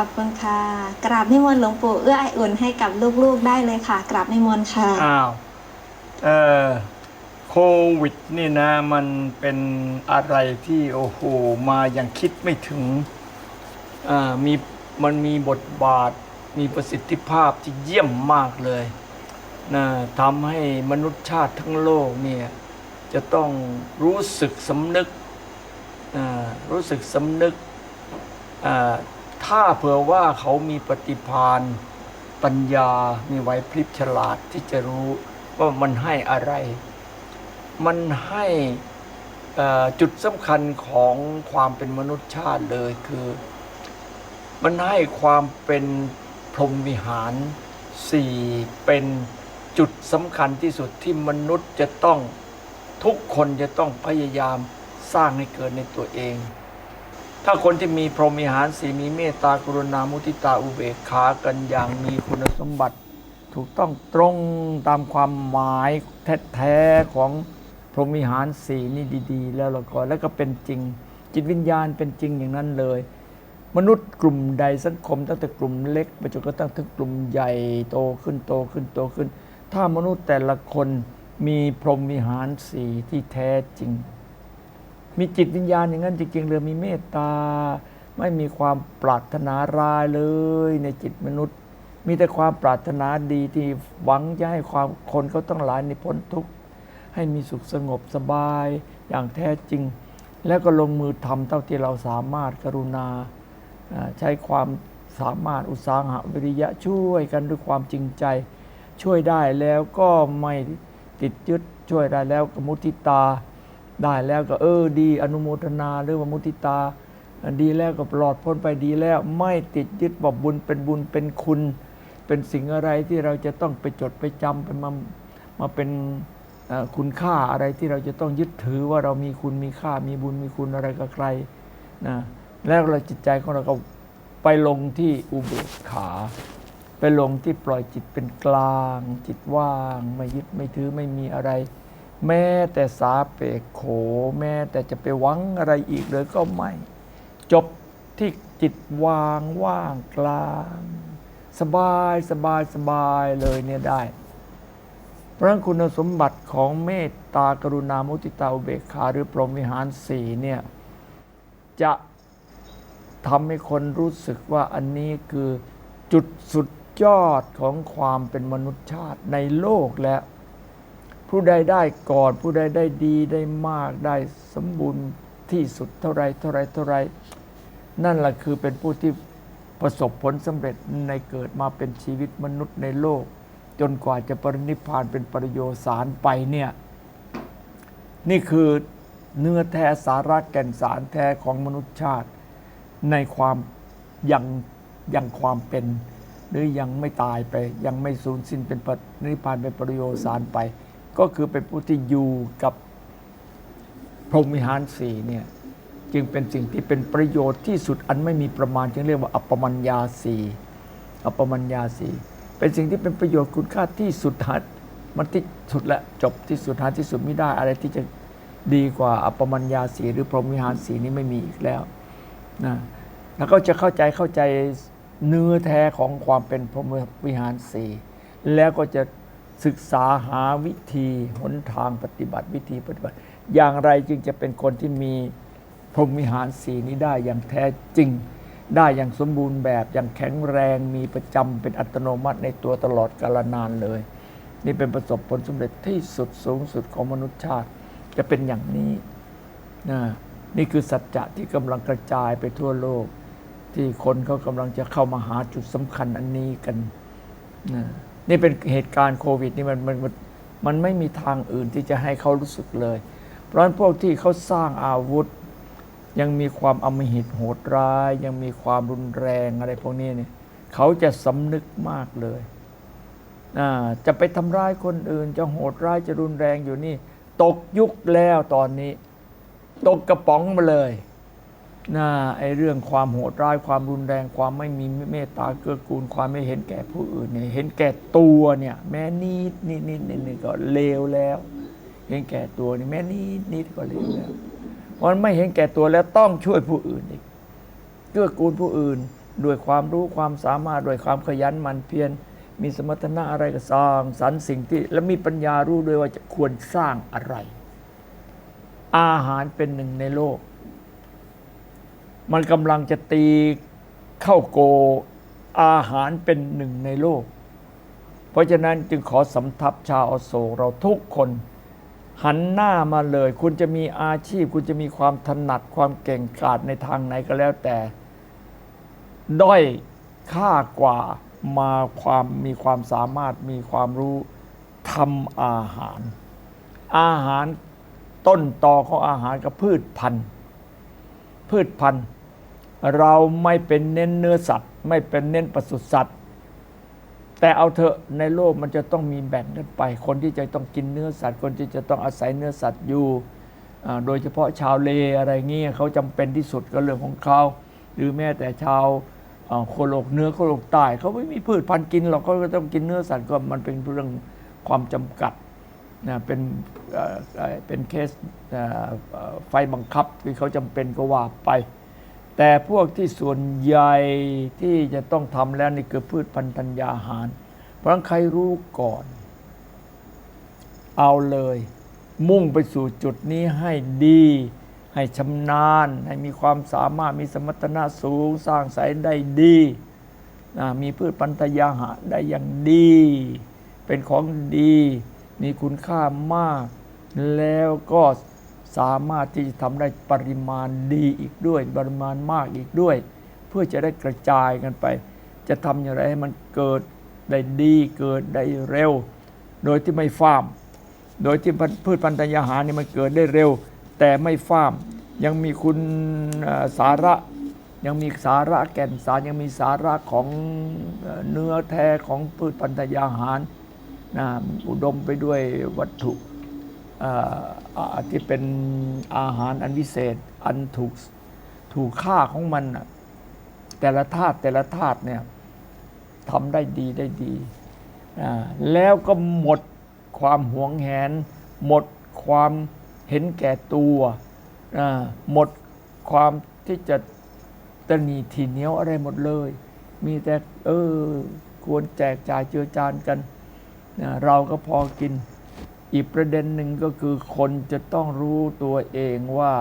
ขอบคุณค่ะ กราบนิมนต์หลวงปู่เอื้อไออุ่นให้กับลูกๆได้เลยค่ะ กราบนิมนต์ค่ะ อ้าว เออโควิดนี่นะ มันเป็นอะไรที่โอ้โหมาอย่างคิดไม่ถึงอ่ามีมันมีบทบาท มีประสิทธิภาพที่เยี่ยมมากเลยนะทำให้มนุษยชาติทั้งโลกเนี่ย จะต้องรู้สึกสำนึกอ่ารู้สึกสำนึกอ่า ถ้าเผื่อว่าเขามีปฏิภาณปัญญา มีไหวพริบฉลาดที่จะรู้ว่ามันให้อะไร มันให้จุดสำคัญของความเป็นมนุษยชาติเลยคือ มันให้ความเป็นพรหมวิหารสี่เป็นจุดสำคัญที่สุดที่มนุษย์จะต้องทุกคนจะต้องพยายามสร้างให้เกิดในตัวเอง ถ้าคนที่มีพรหมิหารสีมีเมตตากรุณามุทิตาอุเบกขากันอย่างมีคุณสมบัติ ถูกต้องตรงตามความหมายแท้ๆของพรหมิหารสีนี่ดีๆ แล้วเราก็แล้วก็เป็นจริง จิตวิญญาณเป็นจริงอย่างนั้นเลย มนุษย์กลุ่มใดสังคมตั้งแต่กลุ่มเล็กไปจนกระทั่งถึงกลุ่มใหญ่โตขึ้นโตขึ้นโตขึ้น ถ้ามนุษย์แต่ละคนมีพรหมิหารสีที่แท้จริง มีจิตวิญญาณอย่างนั้นจริงๆเลยมีเมตตา ไม่มีความปรารถนาร้ายเลยในจิตมนุษย์ มีแต่ความปรารถนาดีที่หวังจะให้ความคนเขาต้องหลายในพ้นทุกข์ให้มีสุขสงบสบายอย่างแท้จริง แล้วก็ลงมือทำเท่าที่เราสามารถกรุณาใช้ความสามารถอุตสาหะวิริยะช่วยกันด้วยความจริงใจ ช่วยได้แล้วก็ไม่ติดยึดช่วยได้แล้วก็มุทิตา ได้แล้วก็เออดีอนุโมทนาหรือว่ามุทิตา ดีแล้วก็ปลอดพ้นไปดีแล้ว ไม่ติดยึดว่าบุญเป็นบุญเป็นคุณ เป็นสิ่งอะไรที่เราจะต้องไปจดไปจำเป็นมามาเป็นคุณค่าอะไรที่เราจะต้องยึดถือว่าเรามีคุณมีค่ามีบุญมีคุณอะไรกับใครนะแล้วเราจิตใจของเราก็ไปลงที่อุเบกขา ไปลงที่ปล่อยจิตเป็นกลาง จิตว่าง ไม่ยึดไม่ถือไม่มีอะไร แม้แต่สาเปกโข แม้แต่จะไปหวังอะไรอีกเลยก็ไม่ จบที่จิตวางว่างกลาง สบายสบายสบายเลยเนี่ยได้พราะคุณสมบัติของเมตตากรุณามุติตาอุเบกขาหรือพรหมวิหารสี่เนี่ยจะทำให้คนรู้สึกว่าอันนี้คือจุดสุดยอดของความเป็นมนุษยชาติในโลกแล้ว ผู้ใดได้ก่อนผู้ใดได้ดีได้มากได้สมบูรณ์ที่สุดเท่าไรเท่าไรเท่าไร นั่นแหละคือเป็นผู้ที่ประสบผลสำเร็จในเกิดมาเป็นชีวิตมนุษย์ในโลก จนกว่าจะปรินิพานเป็นปริโยสารไปเนี่ยนี่คือเนื้อแท้สาระแก่นสารแท้ของมนุษยชาติ ในความยังยังความเป็น หรือยังไม่ตายไป ยังไม่สูญสิ้นเป็นปรินิพพานเป็นปริโยสารไป ก็คือเป็นผู้ที่อยู่กับพรหมิหารสี่เนี่ยจึงเป็นสิ่งที่เป็นประโยชน์ที่สุดอันไม่มีประมาณ จึงเรียกว่าอัปปมัญญาสีอัปปมัญญาสีเป็นสิ่งที่เป็นประโยชน์คุณค่าที่สุดหัดมันที่สุดและจบที่สุดหาที่สุดไม่ได้อะไรที่จะดีกว่าอัปปมัญญาสีหรือพรหมิหารสีนี้ไม่มีอีกแล้วนะแล้วก็จะเข้าใจเข้าใจเนื้อแท้ของความเป็นพรหมวิหารสีแล้วก็จะ ศึกษาหาวิธีหนทางปฏิบัติวิธีปฏิบัติ อย่างไรจึงจะเป็นคนที่มีพรหมิหารสีนี้ได้อย่างแท้จริง ได้อย่างสมบูรณ์แบบอย่างแข็งแรงมีประจำเป็นอัตโนมัติในตัวตลอดกาลนานเลย นี่เป็นประสบผลสำเร็จที่สุดสูงสุดของมนุษยชาติ จะเป็นอย่างนี้นะนี่คือสัจจะที่กำลังกระจายไปทั่วโลก ที่คนเขากำลังจะเข้ามาหาจุดสำคัญอันนี้กันนะ นี่เป็นเหตุการณ์โควิดนี่มันมันมันมันไม่มีทางอื่นที่จะให้เขารู้สึกเลย เพราะฉะนั้นพวกที่เขาสร้างอาวุธ ยังมีความอมหิตโหดร้าย ยังมีความรุนแรงอะไรพวกนี้เนี่ยเขาจะสำนึกมากเลยจะไปทำร้ายคนอื่น จะโหดร้ายจะรุนแรงอยู่นี่ ตกยุคแล้วตอนนี้ ตกกระป๋องมาเลย นะไอเรื่องความโหดร้ายความรุนแรง ความไม่มีเมตตาเกื้อกูลความไม่เห็นแก่ผู้อื่นเนี่ยเห็นแก่ตัวเนี่ย แม้นิดนิดนิดนิดนิดก็เลวแล้ว เห็นแก่ตัวนี่แม้นิดนิดก็เลวแล้วมันไม่เห็นแก่ตัวแล้วต้องช่วยผู้อื่นอีกเกื้อกูลผู้อื่นด้วยความรู้ความสามารถด้วยความขยันหมั่นเพียรมีสมรรถนะอะไรก็สร้างสรรสิ่งที่และมีปัญญารู้ด้วยว่าจะควรสร้างอะไร อาหารเป็นหนึ่งในโลก มันกำลังจะตีเข้าโกอาหารเป็นหนึ่งในโลก เพราะฉะนั้นจึงขอสำทับชาวอโศกเราทุกคน หันหน้ามาเลย คุณจะมีอาชีพ คุณจะมีความถนัดความเก่งกาจในทางไหนก็แล้วแต่ ด้อยค่ากว่ามาความมีความสามารถมีความรู้ทำอาหาร อาหารต้นตอของอาหารกับพืชพันธุ์ พืชพันธุ์ เราไม่เป็นเน้นเนื้อสัตว์ ไม่เป็นเน้นปศุสัตว์ แต่เอาเถอะในโลกมันจะต้องมีแบ่งกันไป คนที่จะต้องกินเนื้อสัตว์ คนที่จะต้องอาศัยเนื้อสัตว์อยู่ โดยเฉพาะชาวเลอะไรเงี้ยเขาจำเป็นที่สุดก็เรื่องของเขาหรือแม้แต่ชาวโคโลกเนื้อโคโลกใต้เขาไม่มีพืชพันธุ์กินหรอกเขาก็ต้องกินเนื้อสัตว์ก็มันเป็นเรื่องความจำกัดนะเป็นเป็นเคสไฟบังคับที่เขาจำเป็นก็ว่าไป แต่พวกที่ส่วนใหญ่ที่จะต้องทำแล้วนี่คือพืชพันธัญญาหาร เพราะใครรู้ก่อน เอาเลย มุ่งไปสู่จุดนี้ให้ดี ให้ชำนาญ ให้มีความสามารถมีสมรรถนะสูงสร้างสายได้ดีนะมีพืชพันธัญญาหารได้อย่างดี เป็นของดี มีคุณค่ามาก แล้วก็ สามารถที่จะทำได้ปริมาณดีอีกด้วย ปริมาณมากอีกด้วย เพื่อจะได้กระจายกันไป จะทำอย่างไรให้มันเกิดได้ดีเกิดได้เร็ว โดยที่ไม่ฟ้าม โดยที่พืชพันธุ์ธัญญาหารนี่มันเกิดได้เร็ว แต่ไม่ฟ้าม ยังมีคุณสาระยังมีสาระแก่นสารยังมีสาระของเนื้อแท้ของพืชพันธุ์ธัญญาหารนะอุดมไปด้วยวัตถุ ที่เป็นอาหารอันวิเศษ อันถูกถูกค่าของมันน่ะแต่ละธาตุแต่ละธาตุเนี่ยทำได้ดีได้ดีอ่าแล้วก็หมดความหวงแหน หมดความเห็นแก่ตัวอ่าหมดความที่จะตนีทีเหนียวอะไรหมดเลย มีแต่เออควรแจกจ่ายเจือจานกัน เราก็พอกิน อีกประเด็นหนึ่งก็คือคนจะต้องรู้ตัวเองว่า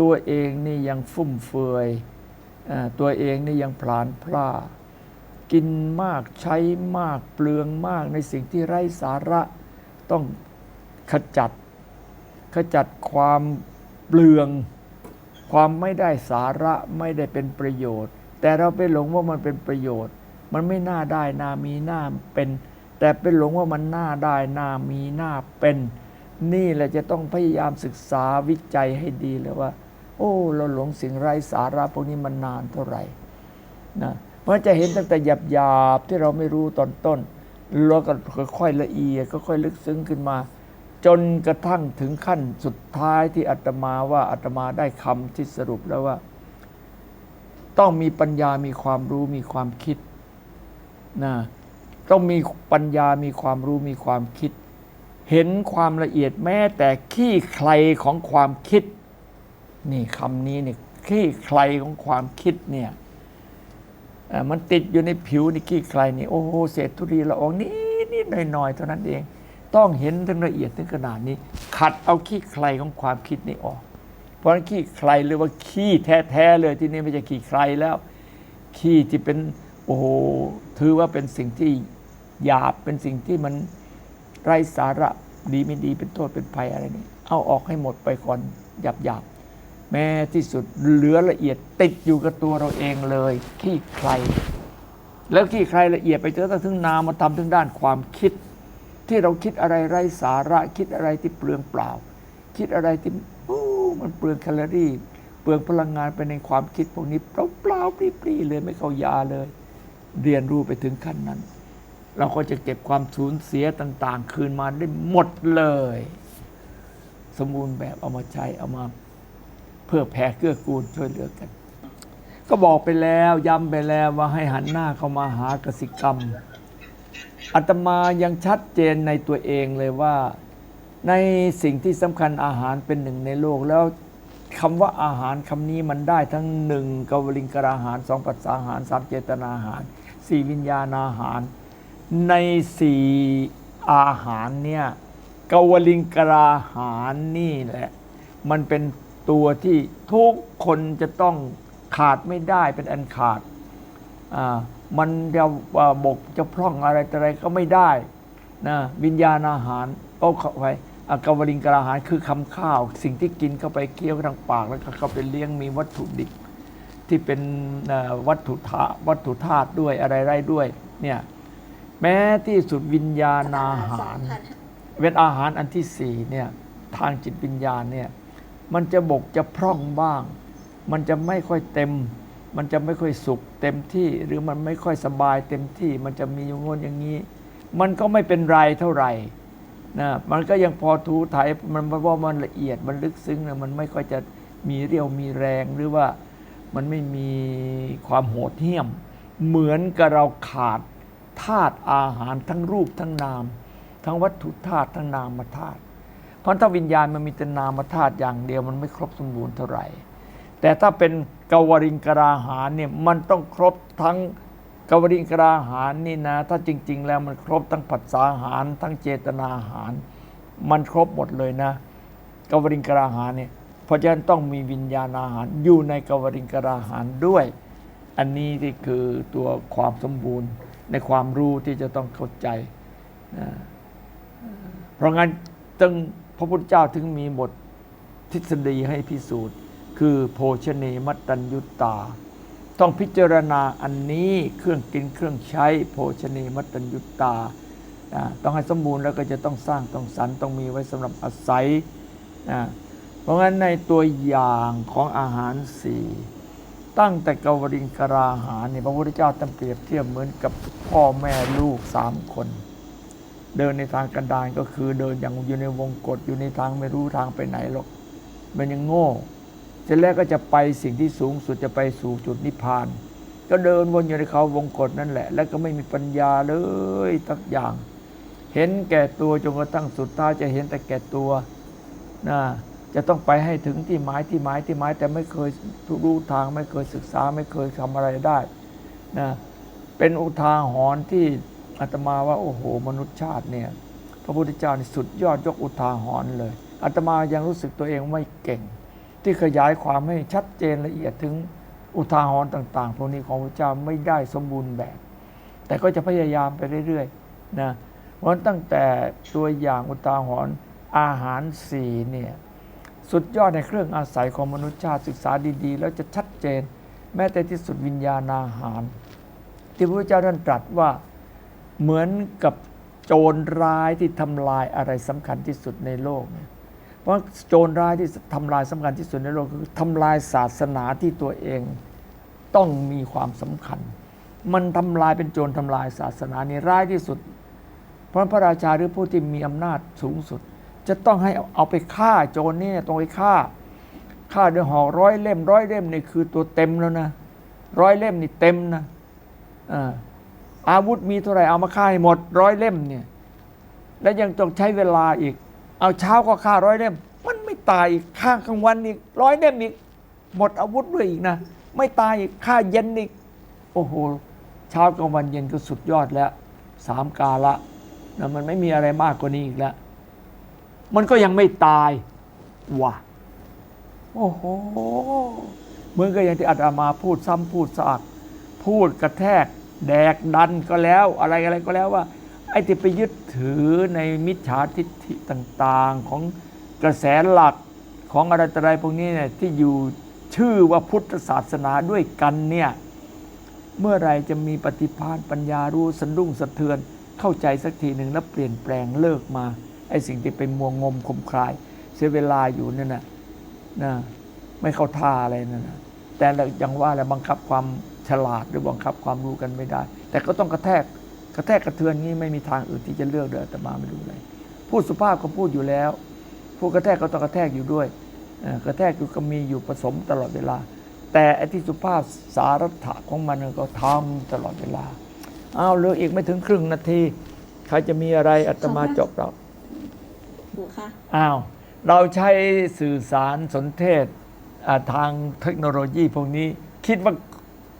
ตัวเองนี่ยังฟุ่มเฟือยตัวเองนี่ยังพลานพลาดกินมากใช้มากเปลืองมากในสิ่งที่ไร้สาระต้องขจัด ขจัดความเปลือง ความไม่ได้สาระไม่ได้เป็นประโยชน์ แต่เราไปหลงว่ามันเป็นประโยชน์ มันไม่น่าได้นามีน่าเป็น แต่เป็นหลงว่ามันน่าได้น่ามีน่าเป็น นี่แหละจะต้องพยายามศึกษาวิจัยให้ดีเลยว่า โอ้ เราหลงสิ่งไร้สาระพวกนี้มันนานเท่าไหร่นะเพราะจะเห็นตั้งแต่หยาบหยาบๆที่เราไม่รู้ตอนต้นแล้วก็ค่อยๆละเอียดก็ค่อยลึกซึ้งขึ้นมา จนกระทั่งถึงขั้นสุดท้ายที่อาตมาว่าอาตมาได้คำที่สรุปแล้วว่า ต้องมีปัญญามีความรู้มีความคิดนะ ต้องมีปัญญามีความรู้มีความคิด เห็นความละเอียดแม้แต่ขี้ใครของความคิด นี่คำนี้นี่ขี้ใครของความคิดเนี่ยมันติดอยู่ในผิวนี่ขี้ใครนี่โอ้โหเศษธุลีละอองนิดนิดหน่อยหน่อยๆเท่านั้นเอง ต้องเห็นถึงละเอียดถึงขนาดนี้ ขัดเอาขี้ใครของความคิดนี้ออก เพราะฉะนั้นขี้ใครหรือว่าขี้แท้ๆเลยที่นี่ไม่ใช่ขี้ใครแล้ว ขี้ที่เป็นโอ้โหถือว่าเป็นสิ่งที่ หยาบเป็นสิ่งที่มันไร้สาระดีไม่ดีเป็นโทษเป็นภัยอะไรนี่เอาออกให้หมดไปก่อนหยาบหยาบแม้ที่สุดเหลือละเอียดติดอยู่กับตัวเราเองเลยขี้ใคร แล้วขี้ใครละเอียดไปจนถึงนามมาทำถึงด้านความคิด ที่เราคิดอะไรไร้สาระคิดอะไรที่เปลืองเปล่า คิดอะไรที่มันเปลืองแคลอรี่ เปลืองพลังงานไปในความคิดพวกนี้เปล่าเปล่าปรี้ๆเลยไม่เข้ายาเลย เรียนรู้ไปถึงขั้นนั้น เราก็จะเก็บความสูญเสียต่าง ๆ คืนมาได้หมดเลย สมบูรณ์แบบเอามาใช้เอามาเพื่อแผ่เกื้อกูลช่วยเหลือกัน ก็บอกไปแล้วย้ำไปแล้วว่าให้หันหน้าเข้ามาหากสิกรรมอาตมายังชัดเจนในตัวเองเลยว่า ในสิ่งที่สำคัญอาหารเป็นหนึ่งในโลกแล้วคำว่าอาหารคำนี้มันได้ทั้งหนึ่งกวลิงกราหารสองปัสสาหารสามเจตนาหารสี่วิญญาณอาหาร ในสี่อาหารเนี่ยกวลิงกราหารนี่แหละ มันเป็นตัวที่ทุกคนจะต้องขาดไม่ได้เป็นอันขาดอ่ามันจะว่าบกจะพร่องอะไรอะไรก็ไม่ได้นะวิญญาณอาหารก็เข้าไปกวลิงกราหารคือคำข้าว สิ่งที่กินเข้าไปเคี้ยวทางปากแล้วก็เข้าไปเลี้ยงมีวัตถุดิบที่เป็นวัตถุธาวัตถุธาตุด้วยอะไรไรด้วยเนี่ย แม้ที่สุดวิญญาณอาหาร เว้นอาหารอันที่สี่เนี่ยทางจิตวิญญาณเนี่ยมันจะบกจะพร่องบ้าง มันจะไม่ค่อยเต็ม มันจะไม่ค่อยสุขเต็มที่หรือมันไม่ค่อยสบายเต็มที่มันจะมีอย่างงนอย่างนี้ มันก็ไม่เป็นไรเท่าไหร่นะมันก็ยังพอทูไถมันเพราะว่ามันละเอียดมันลึกซึ้งนะมันไม่ค่อยจะมีเรี่ยวมีแรงหรือว่ามันไม่มีความโหดเหี้ยม เหมือนกับเราขาด ธาตุอาหารทั้งรูปทั้งนาม ทั้งวัตถุธาตุทั้งนามธาตุเพราะถ้าวิญญาณมันมีแต่นามธาตุอย่างเดียวมันไม่ครบสมบูรณ์เท่าไหร่ แต่ถ้าเป็นกวริงกราหารเนี่ยมันต้องครบทั้งกวริงกราหารนี่นะ ถ้าจริง ๆ แล้วมันครบทั้งผัสสาหาร ทั้งเจตนาหาร มันครบหมดเลยนะ กวริงกราหารเนี่ยเพราะฉะนั้นต้องมีวิญญาณอาหารอยู่ในกวริงกราหารด้วย อันนี้ที่คือตัวความสมบูรณ์ ในความรู้ที่จะต้องเข้าใจนะเพราะงั้นจึงพระพุทธเจ้าถึงมีบททฤษฎีให้พิสูจน์ คือโภชเนมัตตัญยุตตาต้องพิจารณาอันนี้เครื่องกินเครื่องใช้ โภชเนมัตตัญยุตตา ต้องให้สมบูรณ์แล้วก็จะต้องสร้างต้องสรรต้องมีไว้สำหรับอาศัยเพราะงั้นในตัวอย่างของอาหารสี่ ตั้งแต่กวริงกราหาเนี่ยพระพุทธเจ้าตั้งเปรียบเทียบเหมือนกับพ่อแม่ลูกสามคน เดินในทางกันดารก็คือเดินอย่างอยู่ในวงกฏอยู่ในทางไม่รู้ทางไปไหนหรอก มันยังโง่เสร็จแล้วก็จะไปสิ่งที่สูงสุดจะไปสู่จุดนิพพาน ก็เดินวนอยู่ในเขาวงกฏนั่นแหละ แล้วก็ไม่มีปัญญาเลยทักอย่าง เห็นแก่ตัวจนกระทั่งสุดท้ายจะเห็นแต่แก่ตัวนะ จะต้องไปให้ถึงที่หมายที่หมายที่หมายแต่ไม่เคยรู้ทางไม่เคยศึกษาไม่เคยทำอะไรได้นะเป็นอุทาหรณ์ที่อาตมาว่าโอ้โห มนุษยชาติเนี่ยพระพุทธเจ้านี่สุดยอดยกอุทาหรณ์เลยอาตมายังรู้สึกตัวเองไม่เก่ง ที่ขยายความให้ชัดเจนละเอียดถึงอุทาหรณ์ต่าง ๆ พวกนี้ของพระเจ้าไม่ได้สมบูรณ์แบบ แต่ก็จะพยายามไปเรื่อยๆนะเพราะตั้งแต่ตัวอย่างอุทาหรณ์อาหารสี่เนี่ย สุดยอดในเครื่องอาศัยของมนุษยชาติศึกษาดีๆ แล้วจะชัดเจน แม้แต่ที่สุดวิญญาณอาหาร ที่พระพุทธเจ้าท่านตรัสว่าเหมือนกับโจรร้ายที่ทำลายอะไรสำคัญที่สุดในโลกเนี่ยเพราะโจรร้ายที่ทำลายสำคัญที่สุดในโลกคือทำลายศาสนาที่ตัวเองต้องมีความสำคัญ มันทำลายเป็นโจรทำลายศาสนานี่ร้ายที่สุด เพราะพระราชาหรือผู้ที่มีอำนาจสูงสุด จะต้องให้เอาไปฆ่าโจรนี่ต้องไปฆ่าฆ่าด้วยหอกร้อยเล่มร้อยเล่มนี่คือตัวเต็มแล้วนะร้อยเล่มนี่เต็มนะอาวุธมีเท่าไหร่เอามาฆ่าให้หมดร้อยเล่มเนี่ยแล้วยังต้องใช้เวลาอีก เอาเช้าก็ฆ่าร้อยเล่ม มันไม่ตายอีกฆ่ากลางวันอีกร้อยเล่มอีก หมดอาวุธด้วยอีกนะไม่ตายอีกฆ่าเย็นอีกโอ้โหเช้ากลางวันเย็นก็สุดยอดแล้วสามกาละนะมันไม่มีอะไรมากกว่านี้อีกแล้ว มันก็ยังไม่ตายว่ะโอ้โหเหมือนกับอย่างที่อาตมาพูดซ้ำพูดซากพูดกระแทก แดกดันก็แล้วอะไรอะไรก็แล้วว่า ไอ้ที่ไปยึดถือในมิจฉาทิฏฐิต่าง ๆ ของกระแสหลักของอะไรต่ออะไรพวกนี้เนี่ยที่อยู่ชื่อว่าพุทธศาสนาด้วยกันเนี่ยเมื่อไรจะมีปฏิภาณปัญญารู้สะดุ้งสะเทือนเข้าใจสักทีหนึ่งแล้วเปลี่ยนแปลงเลิกมาไอ้สิ่งที่เป็นมัวงมคมคลาย เสียเวลาอยู่นั่นน่ะนะไม่เข้าท่าอะไรนั่นนะแต่เรายังว่าแหละบังคับความฉลาดหรือบังคับความรู้กันไม่ได้ แต่ก็ต้องกระแทกกระแทกกระเทือนนี้ไม่มีทางอื่นที่จะเลือกเดินแต่มาไม่รู้เลยพูดสุภาพก็พูดอยู่แล้วพูดกระแทกก็ต้องกระแทกอยู่ด้วยเอ่อกระแทกอยู่ก็มีอยู่ผสมตลอดเวลา แต่ไอ้ที่สุภาพสารัถะของมันก็ทำตลอดเวลาอ้าวเหลืออีกไม่ถึงครึ่งนาที ใครจะมีอะไรอาตมาจบแล้ว ปู่ค่ะอ้าวเราใช้สื่อสารสนเทศอ่าทางเทคโนโลยีพวกนี้ คิดว่า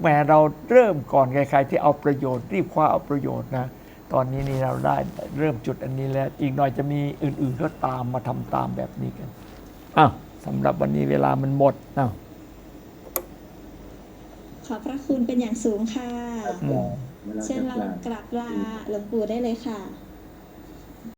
แหมเราเริ่มก่อนใครๆที่เอาประโยชน์รีบคว้าเอาประโยชน์นะตอนนี้นี่เราได้เริ่มจุดอันนี้แล้ว อีกหน่อยจะมีอื่นๆก็ตามมาทำตามแบบนี้กันอ้าวสำหรับวันนี้เวลามันหมดอ้าวขอบพระคุณเป็นอย่างสูงค่ะอืมเชิญเรากราบลาหลวงปู่ได้เลยค่ะ